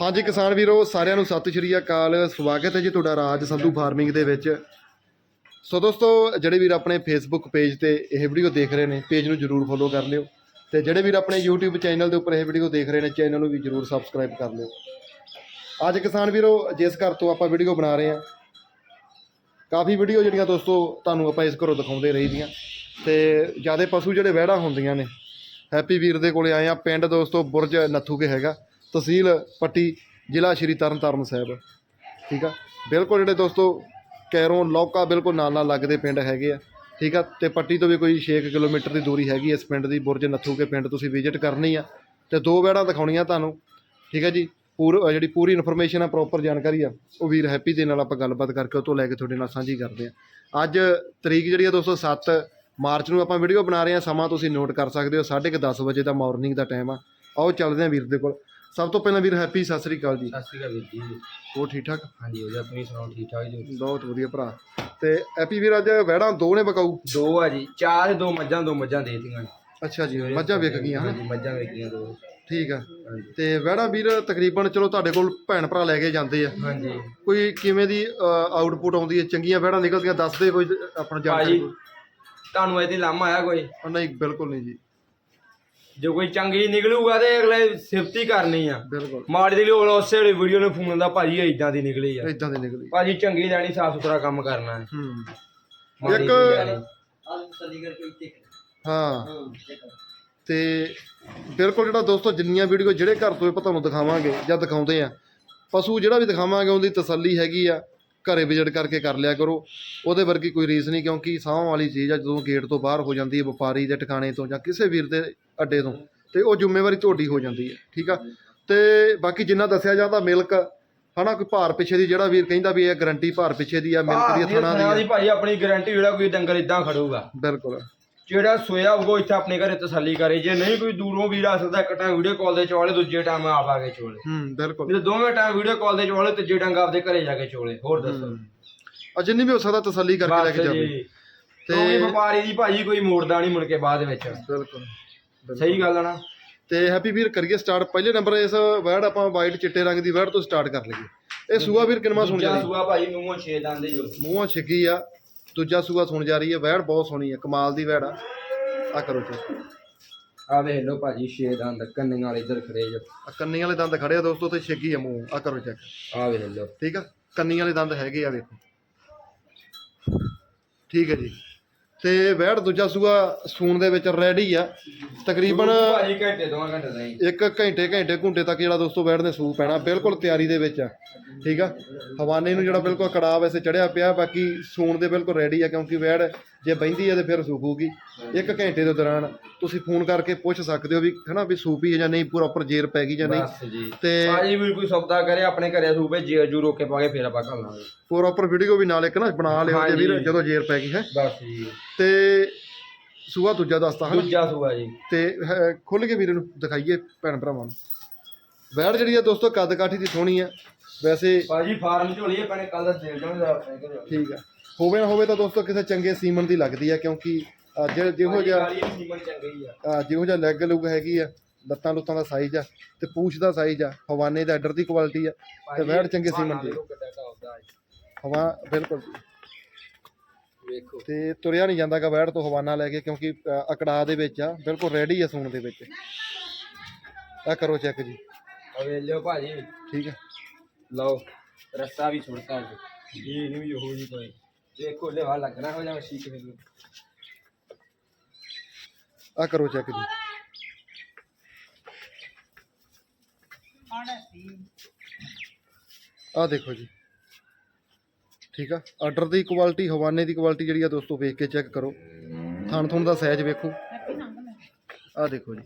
ਹਾਂਜੀ ਕਿਸਾਨ ਵੀਰੋ, ਸਾਰਿਆਂ ਨੂੰ ਸਤਿ ਸ਼੍ਰੀ ਅਕਾਲ। ਸਵਾਗਤ ਹੈ ਜੀ ਤੁਹਾਡਾ ਰਾਜ ਸੰਧੂ ਫਾਰਮਿੰਗ ਦੇ ਵਿੱਚ। ਸੋ ਦੋਸਤੋ, ਜਿਹੜੇ ਵੀਰ ਆਪਣੇ ਫੇਸਬੁੱਕ ਪੇਜ ਤੇ ਇਹ ਵੀਡੀਓ ਦੇਖ ਰਹੇ ਨੇ ਪੇਜ ਨੂੰ ਜਰੂਰ ਫੋਲੋ ਕਰ ਲਿਓ। ਤੇ ਜਿਹੜੇ ਵੀਰ ਆਪਣੇ YouTube ਚੈਨਲ ਦੇ ਉੱਪਰ ਇਹ ਵੀਡੀਓ ਦੇਖ ਰਹੇ ਨੇ ਚੈਨਲ ਨੂੰ ਵੀ ਜਰੂਰ ਸਬਸਕ੍ਰਾਈਬ ਕਰ ਲਿਓ। ਅੱਜ ਕਿਸਾਨ ਵੀਰੋ, ਜਿਸ ਘਰ ਤੋਂ ਆਪਾਂ ਵੀਡੀਓ ਬਣਾ ਰਹੇ ਹਾਂ, ਕਾਫੀ ਵੀਡੀਓ ਜਿਹੜੀਆਂ ਦੋਸਤੋ ਤੁਹਾਨੂੰ ਆਪਾਂ ਇਸ ਘਰੋਂ ਦਿਖਾਉਂਦੇ ਰਹੀਦੀਆਂ। ਤੇ ਜ਼ਿਆਦਾ ਪਸ਼ੂ ਜਿਹੜੇ ਵਹਿੜਾ ਹੁੰਦੀਆਂ ਨੇ, ਹੈਪੀ ਵੀਰ ਦੇ ਕੋਲੇ ਆਏ ਆ ਪਿੰਡ ਦੋਸਤੋ ਬੁਰਜ ਨੱਥੂ ਕੇ ਹੈਗਾ। ਤਹਿਸੀਲ ਪੱਟੀ ਜ਼ਿਲ੍ਹਾ ਸ਼੍ਰੀ ਤਰਨਤਾਰਨ ਸਾਹਿਬ। ਠੀਕ ਆ? ਬਿਲਕੁਲ ਜਿਹੜੇ ਦੋਸਤੋ ਕੈਰੋਂ ਲੌਕਾ ਬਿਲਕੁਲ ਨਾਲ ਨਾਲ ਲੱਗਦੇ ਪਿੰਡ ਹੈਗੇ ਆ। ਠੀਕ ਆ? ਤੇ ਪੱਟੀ ਤੋਂ ਵੀ ਕੋਈ 6 ਕਿਲੋਮੀਟਰ ਦੀ ਦੂਰੀ ਹੈਗੀ ਇਸ ਪਿੰਡ ਦੀ, ਬੁਰਜ ਨੱਥੂ ਕੇ ਪਿੰਡ ਤੁਸੀਂ ਵਿਜ਼ਿਟ ਕਰਨੀ ਆ। ਤੇ ਦੋ ਵੈੜਾਂ ਦਿਖਾਉਣੀਆਂ ਤੁਹਾਨੂੰ। ਠੀਕ ਆ ਜੀ? ਪੂਰ ਜਿਹੜੀ ਪੂਰੀ ਇਨਫੋਰਮੇਸ਼ਨ ਆ ਪ੍ਰੋਪਰ ਜਾਣਕਾਰੀ ਆ, ਉਹ ਵੀਰ ਹੈਪੀ ਦੇ ਨਾਲ ਆਪਾਂ ਗੱਲਬਾਤ ਕਰਕੇ ਉਹ ਤੋਂ ਲੈ ਕੇ ਤੁਹਾਡੇ ਨਾਲ ਸਾਂਝੀ ਕਰਦੇ ਆ। ਅੱਜ ਤਰੀਕ ਜਿਹੜੀ ਆ ਦੋਸਤੋ 7 ਮਾਰਚ ਨੂੰ ਆਪਾਂ ਵੀਡੀਓ ਬਣਾ ਰਹੇ ਆ। ਸਮਾਂ ਤੁਸੀਂ ਨੋਟ ਕਰ ਸਕਦੇ ਹੋ 10:30 ਵਜੇ ਦਾ ਮਾਰਨਿੰਗ ਦਾ ਟਾਈਮ ਆ। ਆਓ ਚੱਲਦੇ ਆ ਵੀਰ ਦੇ ਕੋਲ। ਸਭ ਤੋਂ ਪਹਿਲਾਂ ਵੀਰ ਹੈਪੀ ਸਤਿ ਸ੍ਰੀ ਅਕਾਲ ਜੀ। ਸਤਿ ਸ਼੍ਰੀ ਅਕਾਲ ਵੀਰ ਜੀ। ਹੋਰ ਠੀਕ ਠਾਕ? ਹਾਂਜੀ ਉਹਦੇ ਆਪਣੀ ਸੁਣਾਓ ਠੀਕ ਠਾਕ ਜੀ? ਬਹੁਤ ਵਧੀਆ ਭਰਾ। ਤੇ ਹੈਪੀ ਵੀਰ ਅੱਜ ਵਹਿੜਾਂ ਦੋ ਨੇ ਬਕਾਊ? ਦੋ ਆ ਜੀ ਚਾਰ ਦੋ ਮੱਝਾਂ ਦੋ ਮੱਝਾਂ ਦੇ ਦਿੱਤੀਆਂ ਅੱਛਾ ਜੀ ਮੱਝਾਂ ਵਿਕ ਗਈਆਂ ਹਨਾ? ਮੱਝਾਂ ਵੇਚੀਆਂ ਦੋ। ਠੀਕ ਆ। ਤੇ ਵਹਿੜਾ ਵੀਰ ਤਕਰੀਬਨ ਚਲੋ ਤੁਹਾਡੇ ਕੋਲ ਭੈਣ ਭਰਾ ਲੈ ਕੇ ਜਾਂਦੇ ਆ। ਹਾਂਜੀ। ਕੋਈ ਕਿਵੇਂ ਦੀ ਆਊਟਪੁੱਟ ਆਉਂਦੀ ਹੈ? ਚੰਗੀਆਂ ਵਹਿੜਾਂ ਨਿਕਲਦੀਆਂ ਦੱਸ ਦੇ ਕੋਈ ਆਪਣਾ ਜਾਣਕਾਰੀ। ਤੁਹਾਨੂੰ ਇਹਦੀ ਲਾਮ ਆਇਆ ਕੋਈ? ਨਹੀਂ ਬਿਲਕੁਲ ਨਹੀਂ ਜੀ। ਜੇ ਕੋਈ ਚੰਗੀ ਨਿਕਲੂਗਾ ਤੇ ਅਗਲੇ ਸਿਫਤੀ ਕਰਨੀ ਆ। ਬਿਲਕੁਲ। ਮਾੜੀ ਦੀ ਲੋੜ ਉਸੇ ਵੇਲੇ ਵੀਡੀਓ ਨੂੰ ਫੋਨ ਦਾ ਭਾਜੀ ਇਦਾਂ ਦੀ ਨਿਕਲੀ ਆ। ਇਦਾਂ ਦੀ ਨਿਕਲੀ ਭਾਜੀ ਚੰਗੀ ਲੈਣੀ ਸਾਫ਼ ਸੁਥਰਾ ਕੰਮ ਕਰਨਾ ਹੈ। ਹੂੰ। ਇੱਕ-। ਹਾਂ। ਤੇ ਬਿਲਕੁਲ ਜਿਹੜਾ ਦੋਸਤੋ ਜਿੰਨੀਆਂ ਵੀਡੀਓ ਜਿਹੜੇ ਘਰ ਤੋਂ ਆਪਾਂ ਤੁਹਾਨੂੰ ਦਿਖਾਵਾਂਗੇ ਜਾਂ ਦਿਖਾਉਂਦੇ ਆ ਪਸ਼ੂ ਜਿਹੜਾ ਵੀ ਦਿਖਾਵਾਂਗੇ ਉਹਦੀ ਤਸੱਲੀ ਹੈਗੀ ਆ। ਘਰੇ ਵਿਜ਼ਿਟ ਕਰਕੇ ਕਰ ਲਿਆ ਕਰੋ। ਉਹਦੇ ਵਰਗੀ ਕੋਈ ਰੀਸ ਨਹੀਂ ਕਿਉਂਕਿ ਸਾਹ ਵਾਲੀ ਚੀਜ਼ ਆ ਜਦੋਂ ਗੇਟ ਤੋਂ ਬਾਹਰ ਹੋ ਜਾਂਦੀ ਹੈ ਵਪਾਰੀ ਦੇ ਟਿਕਾਣੇ ਤੋਂ ਜਾਂ ਕਿਸੇ ਵੀਰ ਦੇ ਅੱਡੇ ਤੋਂ ਤੇ ਉਹ ਜ਼ਿੰਮੇਵਾਰੀ ਤੁਹਾਡੀ ਹੋ ਜਾਂਦੀ ਹੈ ਠੀਕ ਆ? ਤੇ ਬਾਕੀ ਜਿੰਨਾ ਦੱਸਿਆ ਜਾਂਦਾ ਮਿਲਕ ਹਨਾ ਕੋਈ ਭਾਰ ਪਿੱਛੇ ਦੀ ਜਿਹੜਾ ਵੀਰ ਕਹਿੰਦਾ ਵੀ ਇਹ ਗਾਰੰਟੀ ਭਾਰ ਪਿੱਛੇ ਦੀ ਆ ਮਿਲਕ ਦੀ ਆ, ਥਣਾ ਦੀ ਦੀ ਭਾਜੀ ਆਪਣੀ ਗਾਰੰਟੀ ਜਿਹੜਾ ਕੋਈ ਡੰਗਰ ਇਦਾਂ ਖੜੂਗਾ। ਆ। ਬਿਲਕੁਲ। ਜਿਹੜਾ ਸੋਇਆ ਹੋਊਗਾ ਇੱਥੇ ਆਪਣੇ ਘਰੇ ਤਸੱਲੀ ਕਰੇ। ਜੇ ਨਹੀਂ ਕੋਈ ਦੂਰੋਂ ਵੀਰ ਆ ਸਕਦਾ ਇੱਕ ਟਾਈਮ ਵੀਡੀਓ ਕਾਲ ਦੇ ਚੋਲੇ ਦੂਜੇ ਟਾਈਮ ਆਪ ਆ ਕੇ ਚੋਲੇ। ਹੂੰ ਬਿਲਕੁਲ। ਜੇ ਦੋਵੇਂ ਟਾਈਮ ਵੀਡੀਓ ਕਾਲ ਦੇ ਚੋਲੇ ਤੀਜੇ ਟਾਈਮ ਆਪਦੇ ਘਰੇ ਜਾ ਕੇ ਚੋਲੇ। ਹੋਰ ਦੱਸੋ। ਆ ਜਿੰਨੀ ਵੀ ਹੋ ਸਕਦਾ ਤਸੱਲੀ ਕਰਕੇ ਲੈ ਕੇ ਜਾਵੇ। ਤੇ ਵਪਾਰੀ ਦੀ ਭਾਜੀ ਕੋਈ ਮੋੜਦਾ ਨਹੀਂ ਮੁੜ ਕੇ ਬਾਅਦ ਵਿੱਚ। ਬਿਲਕੁਲ ਸਹੀ ਗੱਲ ਆ ਨਾ। ਤੇ ਹੈਪੀ ਵੀਰ ਕਰੀਏ ਸਟਾਰਟ ਪਹਿਲੇ ਨੰਬਰ ਇਸ ਵਰਡ ਆਪਾਂ ਵਾਈਟ ਚਿੱਟੇ ਰੰਗ ਦੀ ਵਰਡ ਤੋਂ ਸਟਾਰਟ ਕਰ ਲਈਏ। ਇਹ ਸੂਆ ਵੀਰ ਕਿੰਨਵਾ ਸੁਣ ਸੂਆ ਭਾਜੀ ਮੂੰਹੋਂ ਛੇ ਦੰਦ ਜੋ ਮੂੰਹੋਂ ਛਿੱਗੀ ਆ। ਦੂਜਾ ਸੂਆ ਸੁਣ ਜਾ ਰਹੀ ਹੈ ਵੈੜ ਬਹੁਤ ਸੋਹਣੀ ਹੈ ਕਮਾਲ ਦੀ ਵੈੜ ਆ। ਆ ਕਰੋ ਜੀ। ਆ ਵੇਖ ਲਓ ਭਾਜੀ ਛੇ ਦੰਦ ਕੰਨੀਆਂ ਵਾਲੇ ਇੱਧਰ ਖੜੇ ਜੋ। ਆ ਕੰਨੀ ਵਾਲੇ ਦੰਦ ਖੜੇ ਆ ਦੋਸਤੋ ਤੇ ਛਿੱਗੀ ਆ ਮੂੰਹ। ਆ ਕਰੋ ਚੈੱਕ ਆ ਵੇਖ ਲਓ। ਠੀਕ ਆ? ਕੰਨੀ ਵਾਲੇ ਦੰਦ ਹੈਗੇ ਆ ਵੇਖੋ। ਠੀਕ ਹੈ ਜੀ। ਤੇ ਵੈੜ ਦੂਜਾ ਸੂਆ ਸੂਣ ਦੇ ਵਿੱਚ ਰੈਡੀ ਆ। ਤਕਰੀਬਨ ਭਾਜੀ ਘੰਟੇ ਦੋ ਘੰਟੇ ਨਹੀਂ ਇੱਕ ਘੰਟੇ ਘੰਟੇ ਘੁੰਟੇ ਤੱਕ ਜਿਹੜਾ ਦੋਸਤੋ ਬੈਠ ਦੇ ਸੂ ਪੈਣਾ ਬਿਲਕੁਲ ਤਿਆਰੀ ਦੇ ਵਿੱਚ ਆ। ਠੀਕ ਆ? ਹਵਾਨੇ ਨੂੰ ਜਿਹੜਾ ਬਿਲਕੁਲ ਕੜਾਹ ਵੈਸੇ ਚੜਿਆ ਪਿਆ ਬਾਕੀ ਸੂਣ ਦੇ ਬਿਲਕੁਲ ਰੈਡੀ ਆ ਕਿਉਂਕਿ ਵੈੜ ਜੇ ਬੈਂਦੀ ਆ ਤੇ ਫਿਰ ਸੂਕੂਗੀ ਇੱਕ ਘੰਟੇ ਦੇ ਦੌਰਾਨ ਤੁਸੀਂ ਫੋਨ ਕਰਕੇ ਪੁੱਛ ਸਕਦੇ ਹੋ ਵੀ ਹਨਾ ਵੀ ਸੂਪੀ ਹੈ ਜਾਂ ਨਹੀਂ ਪ੍ਰੋਪਰ ਜੇਰ ਪੈ ਗਈ ਜਾਂ ਨਹੀਂ। ਬਸ ਜੀ। ਤੇ ਭਾਜੀ ਵੀ ਕੋਈ ਸੌਦਾ ਕਰੇ ਆਪਣੇ ਘਰੇ ਸੂਪੇ ਜੇ ਜੂ ਰੋਕੇ ਪਾ ਕੇ ਫੇਰ ਆਪਾਂ ਕਰ ਲਾਂਗੇ। ਪ੍ਰੋਪਰ ਵੀਡੀਓ ਵੀ ਨਾਲ ਇੱਕ ਨਾ ਬਣਾ ਲਿਓ ਜੇ ਵੀਰ ਹਾਂਜੀ। ਜਦੋਂ ਜੇਰ ਪੈ ਗਈ ਹੈ। ਬਸ ਜੀ। ਤੇ ਸੂਆ ਦੂਜਾ ਦੱਸਤਾ ਹਨਾ। ਦੂਜਾ ਸੂਆ ਜੀ। ਤੇ ਖੁੱਲ ਕੇ ਵੀਰ ਨੂੰ ਦਿਖਾਈਏ ਭੈਣ ਭਰਾਵਾਂ ਨੂੰ। ਵੈੜ ਜਿਹੜੀ ਆ ਦੋਸਤੋ ਕੱਦ ਕਾਠੀ ਦੀ ਸੋਹਣੀ ਆ ਵੈਸੇ ਭਾਜੀ ਫਾਰਮ ਝੋਲੀ ਆਪਣੇ ਕੱਲ ਦਾ ਸੇਲ ਜਾਣਾ ਆਪਣੇ ਘਰੇ ਠੀਕ ਆ ਹੋਵੇ ਨਾ ਹੋਵੇ ਤਾਂ ਦੋਸਤੋ ਕਿਸੇ ਚੰਗੇ ਸੀਮਨ ਦੀ ਲੱਗਦੀ ਆ ਕਿਉਂਕਿ ਅ, ਜਿਹੋ ਜਿਹਾ ਕਾਲੀ ਸੀਮਨ ਚੰਗੀ ਆ। ਅ, ਜਿਹੋ ਜਿਹਾ ਲੈਗ ਲੁੱਗ ਹੈਗੀ ਆ ਲੱਤਾਂ ਲੁੱਤਾਂ ਦਾ ਸਾਈਜ਼ ਆ ਤੇ ਪੂਛ ਦਾ ਸਾਈਜ਼ ਆ ਹਵਾਨੇ ਦਾ ਅੱਡਰ ਦੀ ਕੁਆਲਿਟੀ ਆ ਤੇ ਵੈੜ ਚੰਗੇ ਸੀਮਨ ਦੀ ਹੈ। ਹਵਾ ਬਿਲਕੁਲ। ਵੇਖੋ। ਤੇ ਤੁਰਿਆ ਨਹੀਂ ਜਾਂਦਾਗਾ ਵੈੜ ਤੋਂ ਹਵਾਨਾ ਲੈ ਕੇ ਕਿਉਂਕਿ ਅ, ਅਕੜਾ ਦੇ ਵਿੱਚ ਆ ਬਿਲਕੁਲ ਰੈਡੀ ਆ ਸੂਣ ਦੇ ਵਿੱਚ। ਆ ਕਰੋ ਚੈੱਕ ਜੀ। ਵੇਖ ਲਿਓ ਭਾਜੀ। ਠੀਕ ਆ। ਲਓ ਰਸਤਾ ਵੀ ਛੁੱਟਦਾ ਜੀ ਇਹ ਨਹੀਂ ਵੀ ਹੋ ਜੀ ਕੋਈ। ਦੇਖੋ ਲੈਵਾ ਲੱਗਣਾ ਹੋ ਜਾਵੇ ਠੀਕ ਹੈ ਆ ਕਰੋ ਚੈੱਕ ਜੀ। ਆ ਦੇਖੋ ਜੀ। ਠੀਕ ਆ? ਆਰਡਰ ਦੀ ਕੁਆਲਿਟੀ ਹਵਾਨੇ ਦੀ ਕੁਆਲਿਟੀ ਜਿਹੜੀ ਆ ਦੋਸਤੋ ਵੇਖ ਕੇ ਚੈੱਕ ਕਰੋ। ਥਣ ਥਣ ਦਾ ਸਾਈਜ਼ ਵੇਖੋ। ਆ ਦੇਖੋ ਜੀ।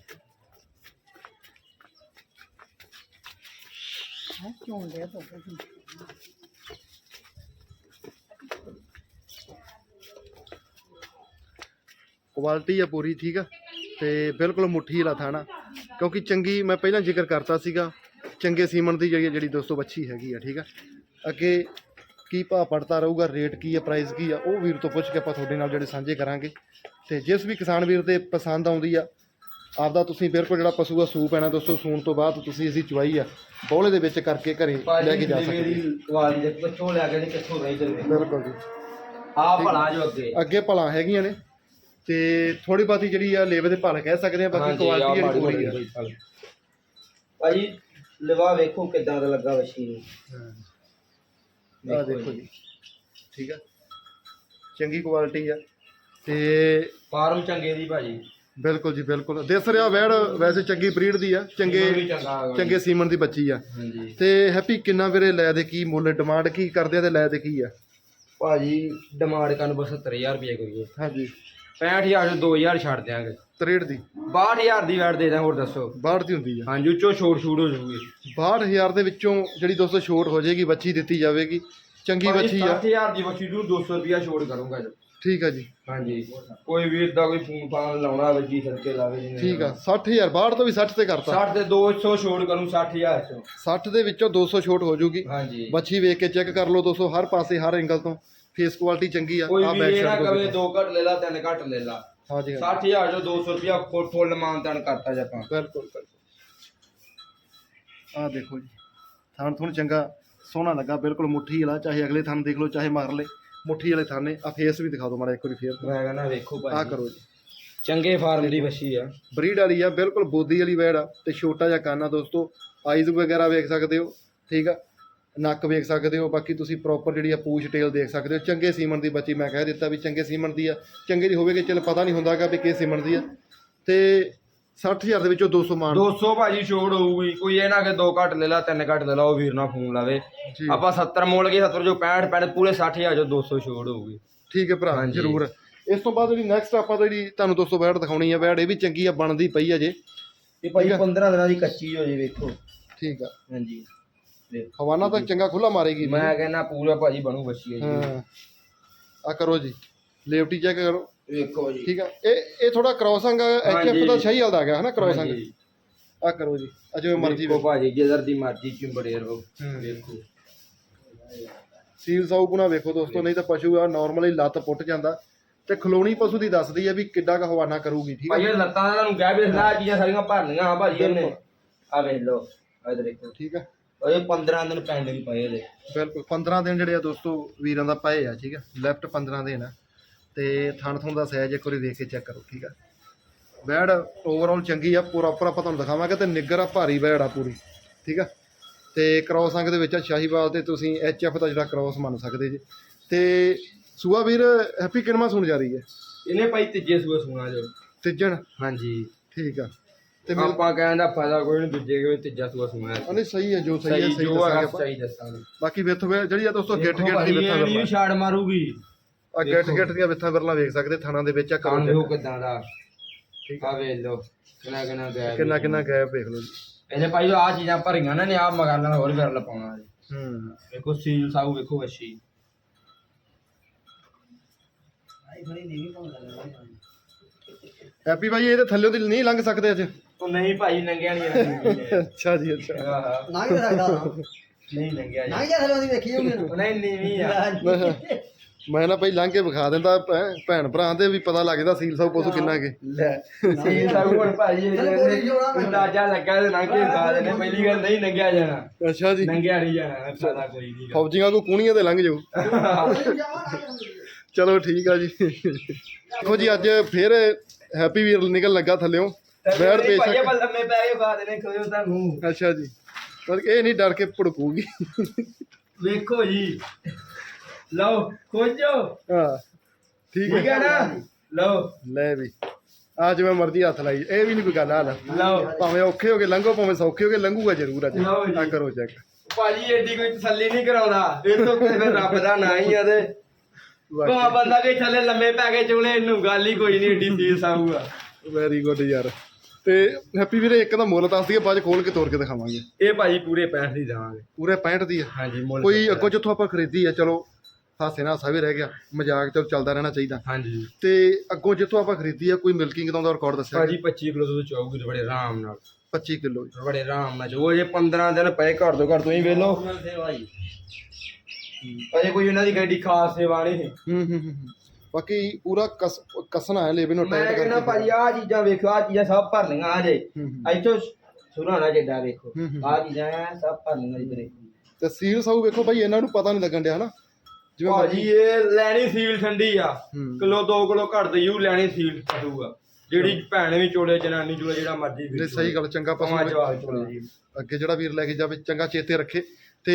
ਕੁਆਲਿਟੀ ਆ ਪੂਰੀ ਠੀਕ ਆ? ਤੇ ਬਿਲਕੁਲ ਮੁੱਠੀ ਵਾਲਾ ਥਾਣਾ। ਕਿਉਂਕਿ ਚੰਗੀ ਮੈਂ ਪਹਿਲਾਂ ਜ਼ਿਕਰ ਕਰਤਾ ਸੀਗਾ ਚੰਗੇ ਸੀਮਨ ਦੀ ਜਿਹੜੀ ਜਿਹੜੀ ਦੋਸਤੋ ਬੱਚੀ ਹੈਗੀ ਆ ਠੀਕ ਆ? ਅੱਗੇ ਕੀ ਭਾਅ ਪੜਤਾ ਰਹੂਗਾ ਰੇਟ ਕੀ ਆ ਪ੍ਰਾਈਸ ਕੀ ਆ ਉਹ ਵੀਰ ਤੋਂ ਪੁੱਛ ਕੇ ਆਪਾਂ ਤੁਹਾਡੇ ਨਾਲ ਜਿਹੜੇ ਸਾਂਝੇ ਕਰਾਂਗੇ। ਤੇ ਜਿਸ ਵੀ ਕਿਸਾਨ ਵੀਰ ਦੇ ਪਸੰਦ ਆਉਂਦੀ ਆ ਆਪਦਾ ਤੁਸੀਂ ਬਿਲਕੁਲ ਜਿਹੜਾ ਪਸ਼ੂ ਦਾ ਸੂਪ ਨਾ ਦੋਸਤੋ ਸੂਣ ਤੋਂ ਬਾਅਦ ਤੁਸੀਂ ਅਸੀਂ ਚੁਆਈ ਆ ਬੋਲੇ ਦੇ ਵਿੱਚ ਕਰਕੇ ਘਰੇ ਲੈ ਕੇ ਜਾ ਸਕਦੇ ਮੇਰੀ ਕੁਆਲੀ ਦੇ ਕਿੱਥੋਂ ਲਿਆ ਕੇ ਤੇ ਕਿੱਥੋਂ ਨਹੀਂ ਚੱਲਦੇ ਬਿਲਕੁਲ ਜੀ। ਆ। ਭਲਾ ਜੋ ਅੱਗੇ। ਅੱਗੇ ਭਲਾ ਹੈਗੀਆਂ ਨੇ। ਤੇ ਥੋੜੀ ਬਾਤੀ ਜਿਹੜੀ ਆ ਲੇਵੇ ਦੇ ਭਲ ਕਹਿ ਸਕਦੇ ਆ ਬਾਕੀ ਹਾਂਜੀ, ਕੁਆਲਿਟੀ ਜਿਹੜੀ ਮਾੜੀ ਪੂਰੀ ਆ। ਮਾੜੀ। ਭਾਜੀ ਲਵਾ ਵੇਖੋ ਕਿੱਦਾਂ ਦਾ ਲੱਗਾ ਵਸ਼ੀ ਨੂੰ। ਆ ਦੇਖੋ ਜੀ। ਠੀਕ ਆ। ਚੰਗੀ ਕੁਆਲਿਟੀ ਆ। ਤੇ ਫਾਰਮ ਚੰਗੇ ਦੀ ਭਾਜੀ। ਬਿਲਕੁਲ ਜੀ ਬਿਲਕੁਲ। ਦਿਸ ਰਿਹਾ ਵੈੜ ਵੈਸੇ ਚੰਗੀ ਬਰੀਡ ਦੀ ਆ ਵੀ ਚੰਗੇ ਚੰਗਾ ਸੀਮਨ ਦੀ ਬੱਚੀ ਆ। ਹਾਂਜੀ। ਤੇ ਹੈਪੀ ਕਿੰਨਾ ਵੀਰੇ ਲੈ ਦੇ ਕੀ ਮੁੱਲ ਡਿਮਾਂਡ ਕੀ ਕਰਦੇ ਆ ਤੇ ਲੈ ਦੇ ਕੀ ਆ? ਭਾਜੀ ਡਿਮਾਂਡ ਕਰਨ ਬਸ 70000 ਰੁਪਏ ਕਰੀਏ। ਹਾਂਜੀ। 65000 ਚੋਂ 2000 ਛੱਡ ਦਿਆਂਗੇ। 63 ਦੀ। 62000 ਦੀ ਵੈਟ ਦੇ ਦਾਂ ਹੋਰ ਦੱਸੋ। 62 ਦੀ ਹੁੰਦੀ ਆ। ਹਾਂਜੀ ਉੱਚੋ ਛੋਟ ਛੂਟ ਹੋ ਜੂਗੀ 62000 ਦੇ ਵਿੱਚੋਂ ਜਿਹੜੀ ਦੋਸਤੋ ਛੋਟ ਹੋ ਜਾਏਗੀ ਬੱਚੀ ਦਿੱਤੀ ਜਾਵੇਗੀ। ਚੰਗੀ ਬੱਚੀ ਆ। 60000 ਦੀ ਬੱਚੀ ਨੂੰ 200 ਰੁਪਿਆ ਛੋਟ ਕਰੂੰਗਾ ਜੀ। ਠੀਕ ਆ ਜੀ। ਹਾਂਜੀ। ਕੋਈ ਵੀਰ ਦਾ ਕੋਈ ਫੋਨ ਫਾਨ ਲਾਉਣਾ ਵੱਜੀ ਸਦਕੇ ਲਾਵੇ ਜੀ। ਠੀਕ ਆ। 60000 62 ਤੋਂ ਵੀ 60 ਤੇ ਕਰਤਾ। 60 ਤੇ 200 ਛੋਟ ਕਰੂੰ 60000 ਚੋਂ। 60 ਦੇ ਵਿੱਚੋਂ 200 ਛੋਟ ਹੋ ਜਾਊਗੀ। ਹਾਂਜੀ। ਬੱਚੀ ਵੇਖ ਕੇ ਚੈੱਕ ਕਰ ਲਓ ਦੋਸਤੋ ਹਰ ਪਾਸੇ ਹਰ ਐਂਗਲ ਤੋਂ। ਫੇਸ ਕੁਆਲਿਟੀ ਚੰਗੀ ਆ ਕੋਈ ਆ ਵੀ ਬੈਕ ਇਹ ਨਾ ਸਾਈਡ ਕਵੇ ਦੋ ਘੱਟ ਲੈ ਲਾ ਤਿੰਨ ਘੱਟ ਲੈ ਲਾ। ਹਾਂਜੀ ਹਾਂਜੀ। 60000 ਚੋਂ 200 ਰੁਪਿਆ ਫੁੱਲ ਮਾਨਤਾਨ ਕਰਤਾ ਜੀ ਆਪਾਂ। ਬਿਲਕੁਲ ਬਿਲਕੁਲ। ਆ ਦੇਖੋ ਜੀ ਥਣ ਥੁਣ ਚੰਗਾ ਸੋਹਣਾ ਲੱਗਾ ਬਿਲਕੁਲ ਮੁੱਠੀ ਵਾਲਾ ਚਾਹੇ ਅਗਲੇ ਥਣ ਦੇਖ ਲਓ ਚਾਹੇ ਮਗਰਲੇ ਮੁੱਠੀ ਵਾਲੇ ਥਣ ਨੇ ਆ ਫੇਸ ਵੀ ਦਿਖਾ ਦਿਓ ਮਾੜਾ ਇੱਕ ਵਾਰੀ ਫੇਰ। ਮੈਂ ਕਹਿੰਦਾ ਵੇਖੋ ਆ ਕਰੋ ਜੀ। ਚੰਗੇ ਫਾਰਮ ਦੀ ਵੱਛੀ ਆ। ਬਰੀਡ ਵਾਲੀ ਆ ਬਿਲਕੁਲ ਬੋਦੀ ਵਾਲੀ ਵੈੜ ਆ ਤੇ ਛੋਟਾ ਜਿਹਾ ਕੰਨ ਦੋਸਤੋ ਆਈਜ਼ ਵਗੈਰਾ ਵੇਖ ਸਕਦੇ ਹੋ ਠੀਕ ਆ? ਨੱਕ ਵੇਖ ਸਕਦੇ ਹੋ ਬਾਕੀ ਤੁਸੀਂ ਪ੍ਰੋਪਰ ਜਿਹੜੀ ਆ ਪੂਛ ਟੇਲ ਦੇਖ ਸਕਦੇ ਹੋ। ਚੰਗੇ ਸੀਮਨ ਦੀ ਬੱਚੀ ਮੈਂ ਕਹਿ ਦਿੱਤਾ ਵੀ ਚੰਗੇ ਸੀਮਨ ਦੀ ਆ। ਚੰਗੇ ਦੀ ਹੋਵੇਗੀ ਚਲ ਪਤਾ ਨਹੀਂ ਹੁੰਦਾਗਾ ਵੀ ਕਿਸ ਸੀਮਨ ਦੀ ਆ। ਤੇ 60000 ਦੇ ਵਿੱਚੋਂ 200 ਮਾਨ 200 ਭਾਜੀ ਛੋੜ ਹੋਊਗੀ। ਕੋਈ ਇਹ ਨਾ ਕਿ ਦੋ ਘੱਟ ਲੈ ਲਾ ਤਿੰਨ ਘੱਟ ਲੈ ਲਾ ਉਹ ਵੀਰ ਨਾਲ ਫੋਨ ਲਾਵੇ। ਜੀ। ਆਪਾਂ 70 ਮੋਲ ਗਏ 70 ਜੋ 65 ਪੈਣ ਪੂਰੇ 60000 ਜੋ 200 ਛੋੜ ਹੋਊਗੀ। ਠੀਕ ਹੈ ਭਰਾ ਹਾਂਜੀ। ਜ਼ਰੂਰ। ਇਸ ਤੋਂ ਬਾਅਦ ਜਿਹੜੀ ਨੈਕਸਟ ਆਪਾਂ ਜਿਹੜੀ ਤੁਹਾਨੂੰ ਦੋਸਤੋ ਵੈੜ ਦਿਖਾਉਣੀ ਆ ਵੈੜ ਇਹ ਵੀ ਚੰਗੀ ਆ ਬਣਦੀ ਪਈ ਆ ਜੇ। ਇਹ ਭਾਜੀ 15 ਦਿਨਾਂ ਦੀ ਕੱਚੀ ਹੋ ਜੇ ਵੇਖੋ। ਠੀਕ ਆ। ਹਾਂਜੀ। ਹਵਾਨਾ ਤਾਂ ਚੰਗਾ ਖੁੱਲਾ ਮਾਰੇਗੀ ਮੈਂ ਕਹਿੰਦਾ ਪੂਰਾ ਭਾਜੀ ਬਣੂ ਬੱਚੀ ਹੈ ਹਾਂ। ਆ ਕਰੋ ਜੀ। ਲੇਵਟੀ ਚੈੱਕ ਕਰੋ। ਵੇਖੋ ਜੀ। ਠੀਕ ਆ। ਇਹ ਇਹ ਥੋੜਾ ਕ੍ਰੋਸਿੰਗ ਐਚਐਫ ਹਾਂਜੀ। ਦਾ ਸਹੀ ਹਲਦਾ ਗਿਆ ਹਨਾ ਕ੍ਰੋਸਿੰਗ ਹਾਂਜੀ। ਆ ਕਰੋ ਜੀ। ਆ ਜਿਵੇਂ ਮਰਜ਼ੀ ਵੇਖੋ ਭਾਜੀ ਜਿੱਧਰ ਦੀ ਮਰਜ਼ੀ ਚੁੰਬੜੇ ਰਹੋ। ਹੂੰ। ਵੇਖੋ। ਸੀਲ ਸਾਊ ਗੁਣਾ ਵੇਖੋ ਦੋਸਤੋ ਨਹੀਂ ਤਾਂ ਪਸ਼ੂ ਆ ਨਾਰਮਲੀ ਲੱਤ ਪੁੱਟ ਜਾਂਦਾ। ਤੇ ਖਲੋਣੀ ਪਸ਼ੂ ਦੀ ਦੱਸਦੀ ਆ ਵੀ ਕਿੱਡਾ ਕ ਹਵਾਨਾ ਕਰੂਗੀ ਠੀਕ ਆ ਭਾਜੀ ਇਹ ਲੱਤਾਂ ਦਾ ਤੁਹਾਨੂੰ ਕਹਿ ਵੀ ਆਹ ਚੀਜ਼ਾਂ ਸਾਰੀਆਂ ਭਰਨੀਆਂ ਆ ਭਾਜੀ ਇਹਨੇ। ਬਿਲਕੁਲ। ਆ ਵੇਖ ਲਓ ਆ ਇਧਰ ਦੇਖੋ। ਠੀਕ ਆ। ਇਹ 15 ਦਿਨ ਪੈਂਡ ਵੀ ਪਏ ਇਹਦੇ। ਬਿਲਕੁਲ 15 ਦਿਨ ਜਿਹੜੇ ਆ ਦੋਸਤੋ ਵੀਰਾਂ ਦਾ ਪਏ ਆ ਠੀਕ ਆ? ਲੈਫਟ 15 ਦਿਨ ਆ। ਤੇ ਥਣ ਥਣ ਦਾ ਸਾਈਜ਼ ਇੱਕ ਵਾਰੀ ਦੇਖ ਕੇ ਚੈੱਕ ਕਰੋ ਠੀਕ ਆ? ਬੈੜ ਓਵਰਆਲ ਚੰਗੀ ਆ ਪੂਰਾ ਉੱਪਰ ਆਪਾਂ ਤੁਹਾਨੂੰ ਦਿਖਾਵਾਂਗੇ ਤੇ ਨਿੱਗਰ ਆ ਭਾਰੀ ਬੈੜ ਆ ਪੂਰੀ ਠੀਕ ਆ? ਤੇ ਕ੍ਰੋਸ ਅੰਗ ਦੇ ਵਿੱਚ ਆ ਸ਼ਾਹੀਵਾਲ ਤੇ ਤੁਸੀਂ ਐਚਐਫ ਦਾ ਜਿਹੜਾ ਕ੍ਰੋਸ ਮੰਨ ਸਕਦੇ ਜੀ। ਤੇ ਸੂਆ ਵੀਰ ਹੈਪੀ ਕਿਨਮਾ ਸੁਣ ਜਾ ਰਹੀ ਹੈ? ਇਹਨੇ ਭਾਈ ਤੀਜੇ ਸੂਏ ਸੁਣਾ ਜੋ। ਤੀਜਣ? ਹਾਂਜੀ। ਠੀਕ ਆ। ਤੇ ਮਿਲ ਆਪਾਂ ਕਹਿੰਦਾ ਫਾਇਦਾ ਕੋਈ ਨਹੀਂ ਦੂਜੇ ਕੋਈ ਤੀਜਾ ਸੂਆ ਸੁਣਾ ਨਹੀਂ ਸਹੀ ਹੈ ਜੋ ਸਹੀ ਹੈ ਸਹੀ ਸਹੀ ਜੋ ਦੱਸਾਂਗੇ ਹੈਗਾ ਸਹੀ ਦੱਸਾਂਗੇ। ਬਾਕੀ ਵਿੱਥ ਵੇ ਜਿਹੜੀ ਆ ਦੋਸਤੋ ਗਿੱਟ ਗਿੱਟ ਦੀ ਵਿੱਥਾਂ ਇਹ ਵਰਲਾ ਛਾੜ ਮਾਰੂਗੀ। ਆ ਗਿੱਟ ਗਿੱਟ ਦੀਆਂ ਵਿੱਥਾਂ ਵਰਲਾ ਵੇਖ ਸਕਦੇ ਥਾਣਾ ਦੇ ਵਿੱਚ ਆ ਕਰੋ check। ਲੋ ਕਿਦਾਂ ਦਾ? ਠੀਕ ਆ ਵੇਖ ਲਓ ਕਿੰਨਾ ਕਿੰਨਾ ਗਿਆ ਕਿੰਨਾ ਕਿੰਨਾ ਗੈਪ ਵੇਖ ਲਓ ਜੀ। ਇਹਨੇ ਭਾਈ ਆ ਚੀਜ਼ਾਂ ਭਰੀਆਂ ਨਾ ਨੇ ਆ ਮਗਾਲਾਂ ਹੋਰ ਕਰ ਲਪਾਉਣਾ ਹੂੰ। ਵੇਖੋ ਸੀਲ ਸਾਊ ਵੇਖੋ ਅੱਛੀ ਹੈਪੀ ਭਾਈ ਇਹਦੇ ਥੱਲੇ ਦੀ ਨਹੀਂ ਲੰਘ ਸਕਦੇ ਅੱਜ। ਉਹ ਨਹੀਂ ਭਾਈ ਨੰਗਿਆ ਨਹੀਂ ਅੱਛਾ ਜੀ ਅੱਛਾ। ਸਕਦਾ ਨਾ ਨਹੀਂ ਨੰਗਿਆ ਜੀ ਲੰਘ ਜਾ ਥਲੋਂ ਦੀ ਵੇਖੀ ਹੋਊਗੀ ਉਹ ਨਹੀਂ ਨੀਵੀਂ ਆ। ਮੈਂ- ਨਾ ਭਾਈ ਲੰਘ ਕੇ ਵਿਖਾ ਦਿੰਦਾ ਭੈ- ਭੈਣ ਭਰਾ ਦੇ ਵੀ ਪਤਾ ਲੱਗ ਜਾਂਦਾ ਸੀਲ ਸਾਹਿਬ ਪਸ਼ੂ ਕਿੰਨਾ ਕੇ। ਲੈ ਸੀਲ ਸਾਊ ਹੁਣ ਭਾਈ ਇਹ ਚੱਲ ਕੋਈ ਅੰਦਾਜ਼ਾ ਲੱਗਾ ਤੇ ਨੰਗੇ ਖਾ ਦੇਣੇ ਪਹਿਲੀ ਗੱਲ ਨਹੀਂ ਨੰਗਿਆ ਜਾਣਾ। ਅੱਛਾ ਜੀ। ਨੰਗਿਆ ਨਹੀਂ ਜਾਣਾ ਫਾਇਦਾ ਕੋਈ ਨਹੀਂ। ਫੌਜੀਆਂ ਕੋ ਕੂਣੀਆਂ ਤੇ ਲੰਘ ਜਾਓ। ਚਲੋ ਠੀਕ ਆ ਜੀ। ਦੇਖੋ ਜੀ ਅੱਜ ਫਿਰ ਹੈਪੀ ਵੀਰ ਨਿਕਲ ਲੱਗਾ ਥੱਲਿਓਂ। ਭਾਈ ਬੇਸ਼ੱਕ। ਆਪਾਂ ਲੰਮੇ ਪੈ ਕੇ ਖਾ ਦੇਣੇ ਖੋਇਓ ਤੁਹਾਨੂੰ। ਅੱਛਾ ਜੀ। ਪਰ ਇਹ ਨਹੀਂ ਡਰ ਕੇ ਭੜਕੂਗੀ। ਵੇਖੋ ਜੀ। ਲਓ ਖੋਜੋ। ਹਾਂ ਠੀਕ ਠੀਕ ਹੈ ਹੈ ਨਾ? ਲਓ। ਲੈ ਵੀ। ਆ ਜਿਵੇਂ ਮਰਜ਼ੀ ਹੱਥ ਲਾਈ। ਇਹ ਵੀ ਨਹੀਂ ਕੋਈ ਗੱਲ ਹਾਲ ਲਓ। ਭਾਵੇਂ ਔਖੇ ਹੋ ਕੇ ਲੰਘੋ ਭਾਵੇਂ ਸੌਖੇ ਹੋ ਕੇ ਲੰਘੂਗਾ ਜ਼ਰੂਰ ਅੱਜ। ਲਓ ਜੀ। ਆ ਕਰੋ ਚੈੱਕ ਭਾਜੀ ਏਡੀ ਕੋਈ ਤਸੱਲੀ ਨਹੀਂ ਕਰਾਉਂਦਾ। ਇਹ ਤੋਂ ਤੇ ਫਿਰ ਰੱਬ ਦਾ ਨਾਂ ਹੀ ਆ ਤੇ। ਭਾਵੇਂ ਬੰਦਾ ਕੋਈ ਥੱਲੇ ਲੰਮੇ ਪੈ ਕੇ ਚੁਲੇ ਇਹਨੂੰ ਗੱਲ ਹੀ ਕੋਈ ਨਹੀਂ ਏਡੀ ਸੀਸ ਆਊਗਾ। ਵੈਰੀ ਗੁੱਡ ਯਾਰ। ਤੇ ਹੈਪੀ ਵੀਰੇ ਇੱਕ ਦਾ ਮੁੱਲ ਦੱਸ ਦਈਏ ਬਾਅਦ 'ਚ ਖੋਲ ਕੇ ਤੋੜ ਕੇ ਦਿਖਾਵਾਂਗੇ। ਇਹ ਭਾਜੀ ਪੂਰੇ ਪੈਸੇ ਦੀ ਦੇਵਾਂਗੇ। ਪੂਰੇ 65 ਦੀ ਆ? ਹਾਂਜੀ ਮੁੱਲ ਕੋਈ ਅੱਗੋਂ ਜਿੱਥੋਂ ਆਪਾਂ ਖਰੀਦੀ ਆ ਚਲੋ ਹਾਸੇ ਨਾਲ ਹਾਸਾ ਵੀ ਰਹਿ ਗਿਆ। ਮਜ਼ਾਕ ਚਲ ਚੱਲਦਾ ਰਹਿਣਾ ਚਾਹੀਦਾ। ਹਾਂਜੀ। ਤੇ ਅੱਗੋਂ ਜਿੱਥੋਂ ਆਪਾਂ ਖਰੀਦੀ ਆ ਕੋਈ ਮਿਲਕਿੰਗ ਦਾ ਰਿਕਾਰਡ ਦੱਸਿਆ? ਭਾਜੀ 25 ਕਿਲੋ ਦੁੱਧ ਚਾਹੂਗੀ ਬੜੇ ਆਰਾਮ ਨਾਲ। 25 ਕਿਲੋ ਬੜੇ ਆਰਾਮ ਨਾਲ ਜੋ ਜੇ 15 ਦਿਨ ਪਏ ਘਰ ਤੋਂ ਘਰ ਤੁਸੀਂ ਵੇਖ ਲਓ। ਅਜੇ ਕੋਈ ਉਹਨਾਂ ਦੀ ਗੱਡੀ ਖਾਸ ਸੇਵਾ ਨਹੀਂ ਹੂੰ ਹੂੰ ਹੂੰ। ਬਾਕੀ ਪੂਰਾ ਕਸ ਕਸਣਾ ਹੈ ਲੇਵੇ ਨੂੰ ਮੈਂ ਟਾਈਟ ਕਹਿੰਦਾ ਕਰਕੇ। ਭਾਜੀ ਆ ਚੀਜ਼ਾਂ ਵੇਖੋ ਆ ਚੀਜ਼ਾਂ ਸਭ ਭਰ ਲਈਆਂ ਆ ਜੇ ਹੂੰ, ਹੂੰ। ਇੱਥੋਂ ਸੁਣਾਣਾ ਜਿੱਡਾ ਵੇਖੋ। ਹੂੰ, ਹੂੰ। ਆ ਚੀਜ਼ਾਂ ਐਂ ਸਭ ਭਰ ਲਈਆਂ ਇੱਧਰ। ਤੇ ਸੀਲ ਸਾਊ ਵੇਖੋ ਭਾਈ ਇਹਨਾਂ ਨੂੰ ਪਤਾ ਨਹੀਂ ਲੱਗਣ ਡਿਆ ਹਨਾ। ਜਿਵੇਂ ਭਾਜੀ ਇਹ ਲੈਣੀ ਸੀਲ ਠੰਡੀ ਆ। ਹੂੰ। ਕਿਲੋ 2 ਕਿਲੋ ਘੱਟ ਦੇ ਯੂ ਲੈਣੀ ਸੀਲ ਫਟੂਗਾ ਜਿਹੜੀ ਭੈਣ ਵੀ ਚੋਲੇ ਜਨਾਨੀ ਚੋਲੇ ਜਿਹੜਾ ਮਰਜ਼ੀ ਨਹੀਂ ਸਹੀ ਗੱਲ ਚੰਗਾ ਪਸ਼ੂ ਪਸਮਾ ਹੋਵੇ। ਜਵਾਬ ਚੋਲੇ ਜੀ। ਅੱਗੇ ਜਿਹੜਾ ਵੀਰ ਲੈ ਕੇ ਜਾਵੇ ਚੰਗਾ ਚੇਤੇ ਰੱਖੇ। ਤੇ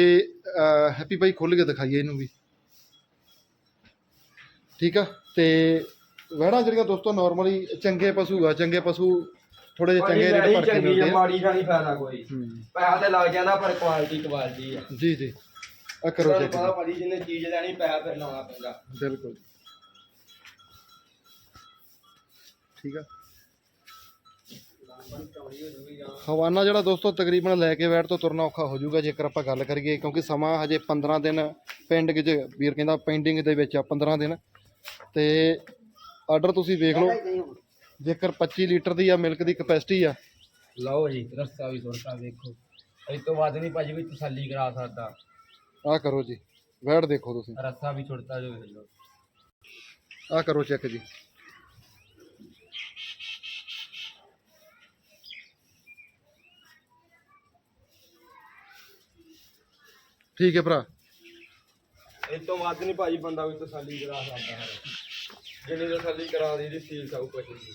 ਹੈਪੀ ਭਾਈ ਖੁੱਲ ਕੇ ਦਿਖਾਈਏ ਇਹਨੂੰ ਵੀ। ਠੀਕ ਆ? ਤੇ ਵਹਿਣਾ ਜਿਹੜੀਆਂ ਦੋਸਤੋ ਨਾਰਮਲੀ ਚੰਗੇ ਪਸ਼ੂ ਆ ਚੰਗੇ ਪਸ਼ੂ ਥੋੜੇ ਜਿਹੇ ਚੰਗੇ ਰੇਟ ਭਰ ਕੇ ਚੰਗੀ ਮਿਲਦੇ ਆ। ਮਾੜੀ ਦਾ ਨਹੀਂ ਫਾਇਦਾ ਕੋਈ। ਪੈਸਾ ਤੇ ਲੱਗ ਜਾਂਦਾ ਪਰ ਕੁਆਲਿਟੀ ਕੁਆਲਿਟੀ ਆ। ਜੀ ਜੀ। ਆ ਕਰੋ ਚੈੱਕ। ਪਤਾ ਭਾਜੀ ਜਿਹਨੇ ਚੀਜ਼ ਲੈਣੀ ਪੈਸਾ ਫਿਰ ਲਾਉਣਾ ਪੈਂਦਾ। ਬਿਲਕੁਲ। ਠੀਕ ਆ? ਹਵਾਨਾ ਜਿਹੜਾ ਦੋਸਤੋ ਤਕਰੀਬਨ ਲੈ ਕੇ ਬੈਠ ਤੋਂ ਤੁਰਨਾ ਔਖਾ ਹੋ ਜਾਊਗਾ ਜੇਕਰ ਆਪਾਂ ਗੱਲ ਕਰੀਏ ਕਿਉਂਕਿ ਸਮਾਂ ਹਜੇ 15 ਦਿਨ ਪੈਂਡਿੰਗ 'ਚ ਵੀਰ ਕਹਿੰਦਾ ਪੈਂਡਿੰਗ ਦੇ ਵਿੱਚ ਆ 15 ਦਿਨ। ਤੇ ਆਰਡਰ ਤੁਸੀਂ ਵੇਖ ਲਓ ਜੇਕਰ 25 ਲੀਟਰ ਦੀ ਆ ਮਿਲਕ ਦੀ ਕਪੈਸਿਟੀ ਆ। ਲਓ ਜੀ ਰਸਤਾ ਵੀ ਸੁਣਤਾ ਵੇਖੋ। ਇਸ ਤੋਂ ਬਾਅਦ ਨਹੀਂ ਭਾਜੀ ਵੀ ਤਸੱਲੀ ਕਰਾ ਸਕਦਾ। ਆ ਕਰੋ ਜੀ ਵੈੜ ਦੇਖੋ ਤੁਸੀਂ। ਰਸਤਾ ਵੀ ਛੁੱਟਦਾ ਜੋ ਵੇਖ ਲਓ। ਆ ਕਰੋ ਚੈੱਕ ਜੀ। ਠੀਕ ਹੈ ਭਰਾ। ਇਸ ਤੋਂ ਵੱਧ ਨਹੀਂ ਭਾਜੀ, ਬੰਦਾ ਵੀ ਤਸੱਲੀ ਕਰਾ ਸਕਦਾ। ਹੈ ਜਿੰਨੀ ਤਸੱਲੀ ਕਰਾ ਦੀ ਦੀ ਸੀਲ ਸਭ ਕੁਝ ਜੀ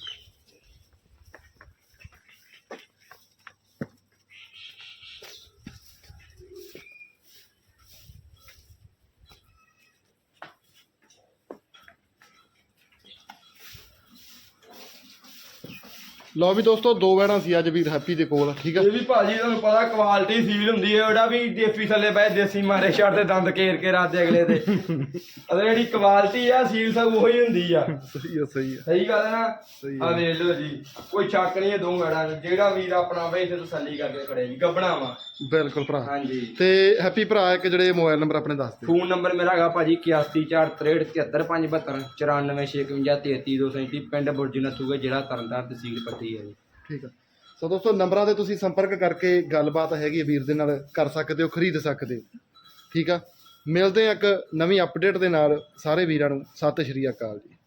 ਲਓ ਵੀ ਦੋਸਤੋ ਦੋ ਵੈੜਾਂ ਸੀ ਅੱਜ ਵੀਰ ਹੈਪੀ ਦੇ ਕੋਲ ਠੀਕ ਆ? ਇਹ ਵੀ ਭਾਜੀ ਤੁਹਾਨੂੰ ਪਤਾ ਕੁਆਲਿਟੀ ਸੀਲ ਹੁੰਦੀ ਹੈ ਉਹਦਾ ਵੀ ਦੇਸੀ ਥੱਲੇ ਬੈ ਦੇਸੀ ਮਾਰੇ ਛੱਡ ਦੇ ਦੰਦ ਘੇਰ ਕੇ ਅਗਲੇ ਦੇ। ਅਗਲੇ ਜਿਹੜੀ ਕੁਆਲਿਟੀ ਆ ਸੀਲ ਸਭ ਉਹੀ ਹੁੰਦੀ ਆ। ਸਹੀ ਆ ਸਹੀ ਆ। ਸਹੀ ਗੱਲ ਹੈ ਨਾ? ਆ। ਵੇਖ ਲਓ ਜੀ ਕੋਈ ਸ਼ੱਕ ਨਹੀਂ ਇਹ ਦੋ ਨੂੰ ਜਿਹੜਾ ਵੀਰ ਆਪਣਾ ਵੇ ਇੱਥੇ ਤਸੱਲੀ ਕਰਕੇ ਖੜੇ ਜੀ ਗੱਬਣਾ ਵਾ। ਬਿਲਕੁਲ ਭਰਾ। ਹਾਂਜੀ। ਤੇ ਹੈਪੀ ਭਰਾ ਇੱਕ ਜਿਹੜੇ ਮੋਬਾਈਲ ਨੰਬਰ ਆਪਣੇ ਦੱਸ ਦਿਓ। ਫੋਨ ਨੰਬਰ ਮੇਰਾ ਹੈਗਾ ਭਾਜੀ 8143373572 946533232 ਪਿੰਡ ਬੁਰਜ ਨਥੂਗਾ ਜਿਹੜਾ ਤਰਨਤਾਰਨ ਤਹਿਸੀਲ ਪੱਟੀ। ਹੈ ਜੀ ਠੀਕ ਆ। ਸੋ ਦੋਸਤੋ, ਨੰਬਰਾਂ ਤੇ ਤੁਸੀਂ ਸੰਪਰਕ ਕਰਕੇ ਗੱਲਬਾਤ ਹੈਗੀ ਹੈ ਵੀਰ ਦੇ ਨਾਲ, ਕਰ ਸਕਦੇ ਹੋ, ਖਰੀਦ ਸਕਦੇ ਹੋ। ਠੀਕ ਆ? ਮਿਲਦੇ ਆ ਇੱਕ ਨਵੀਂ ਅਪਡੇਟ ਦੇ ਨਾਲ ਸਾਰੇ ਵੀਰਾਂ ਨੂੰ। ਸਤਿ ਸ਼੍ਰੀ ਅਕਾਲ ਜੀ।